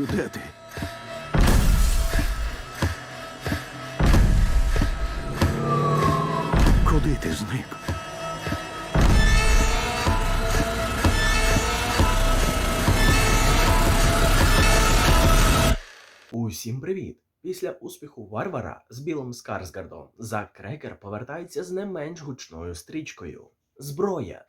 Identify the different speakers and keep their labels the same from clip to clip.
Speaker 1: Крістю, де ти? Куди ти зник?
Speaker 2: Усім привіт! Після успіху Варвара з Білом Скарсгардом Зак Крекер повертається з не менш гучною стрічкою Зброя.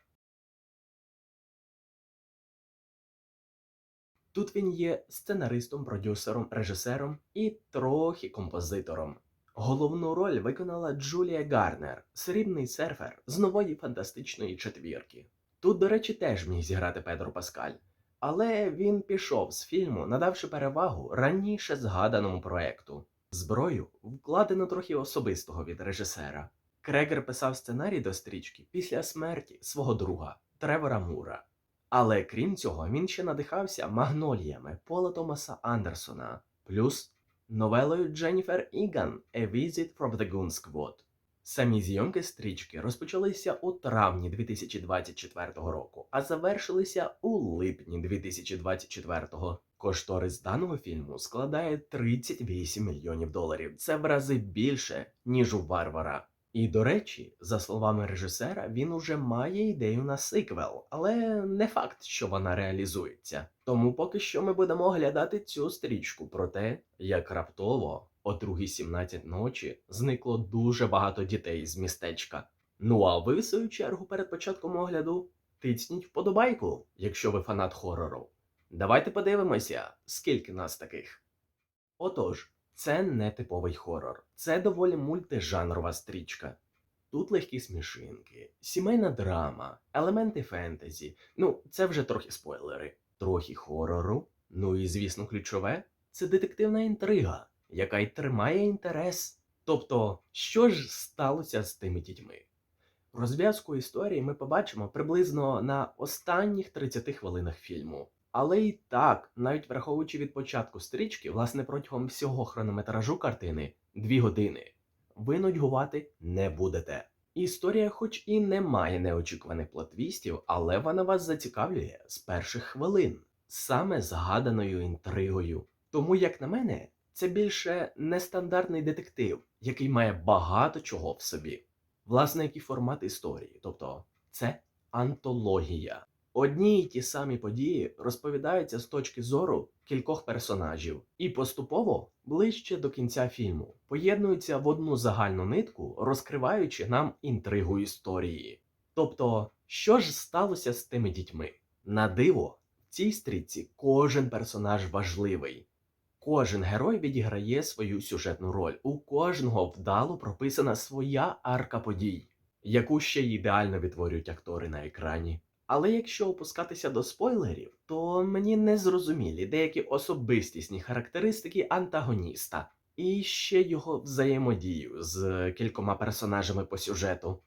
Speaker 2: Тут він є сценаристом, продюсером, режисером і трохи композитором. Головну роль виконала Джулія Гарнер, срібний серфер з нової фантастичної четвірки. Тут, до речі, теж міг зіграти Педро Паскаль. Але він пішов з фільму, надавши перевагу раніше згаданому проекту. Зброю вкладено трохи особистого від режисера. Крегер писав сценарій до стрічки після смерті свого друга Тревора Мура. Але крім цього, він ще надихався магноліями Пола Томаса Андерсона, плюс новелою Дженніфер Іган A Visit from the Goon Squad. Самі зйомки стрічки розпочалися у травні 2024 року, а завершилися у липні 2024. Кошторис даного фільму складає 38 мільйонів доларів. Це в рази більше, ніж у Варвара. І до речі, за словами режисера, він уже має ідею на сиквел, але не факт, що вона реалізується. Тому поки що ми будемо оглядати цю стрічку про те, як раптово о 2.17 ночі зникло дуже багато дітей з містечка. Ну а ви, в свою чергу, перед початком огляду тицніть вподобайку, якщо ви фанат хорору. Давайте подивимося, скільки нас таких. Отож, це не типовий хорор, це доволі мультижанрова стрічка. Тут легкі смішинки, сімейна драма, елементи фентезі. Ну, це вже трохи спойлери, трохи хорору. Ну і звісно, ключове це детективна інтрига, яка й тримає інтерес. Тобто, що ж сталося з тими дітьми? Розв'язку історії ми побачимо приблизно на останніх 30 хвилинах фільму. Але і так, навіть враховуючи від початку стрічки, власне, протягом всього хронометражу картини 2 години, ви нудьгувати не будете. Історія, хоч і не має неочікуваних плотвістів, але вона вас зацікавлює з перших хвилин, саме згаданою інтригою. Тому, як на мене, це більше нестандартний детектив, який має багато чого в собі. Власне, який формат історії, тобто це антологія. Одні й ті самі події розповідаються з точки зору кількох персонажів, і поступово, ближче до кінця фільму, поєднуються в одну загальну нитку, розкриваючи нам інтригу історії. Тобто, що ж сталося з тими дітьми? На диво, в цій стрічці кожен персонаж важливий. Кожен герой відіграє свою сюжетну роль. У кожного вдало прописана своя арка подій, яку ще й ідеально відтворюють актори на екрані. Але якщо опускатися до спойлерів, то мені не зрозумілі деякі особистісні характеристики антагоніста і ще його взаємодію з кількома персонажами по сюжету.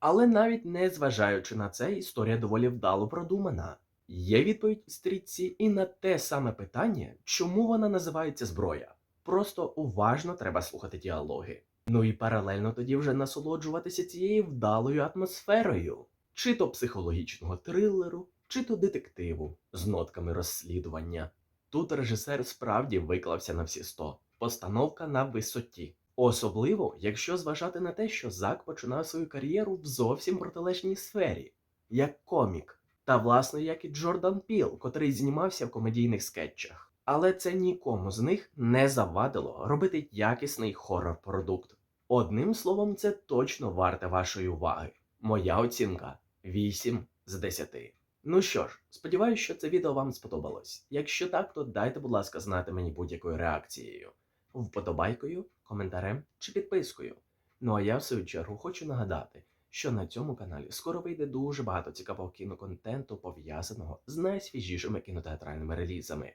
Speaker 2: Але навіть не зважаючи на це, історія доволі вдало продумана. Є відповідь стрічці і на те саме питання, чому вона називається зброя. Просто уважно треба слухати діалоги. Ну і паралельно тоді вже насолоджуватися цією вдалою атмосферою, чи то психологічного трилеру, чи то детективу з нотками розслідування. Тут режисер справді виклався на всі сто. Постановка на висоті. Особливо, якщо зважати на те, що Зак починав свою кар'єру в зовсім протилежній сфері, як комік, та власне як і Джордан Піл, котрий знімався в комедійних скетчах. Але це нікому з них не завадило робити якісний хоррор-продукт. Одним словом, це точно варте вашої уваги. Моя оцінка 8 з 10. Ну що ж, сподіваюся, що це відео вам сподобалось. Якщо так, то дайте, будь ласка, знати мені будь-якою реакцією, вподобайкою, коментарем чи підпискою. Ну а я в свою чергу хочу нагадати, що на цьому каналі скоро вийде дуже багато цікавого кіноконтенту, пов'язаного з найсвіжішими кінотеатральними релізами.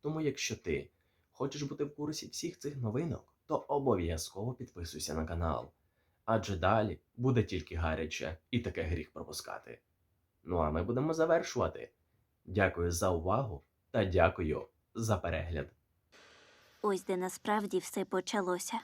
Speaker 2: Тому, якщо ти хочеш бути в курсі всіх цих новинок, то обов'язково підписуйся на канал. Адже далі буде тільки гаряче і таке гріх пропускати. Ну а ми будемо завершувати. Дякую за увагу та дякую за перегляд.
Speaker 3: Ось де насправді все почалося.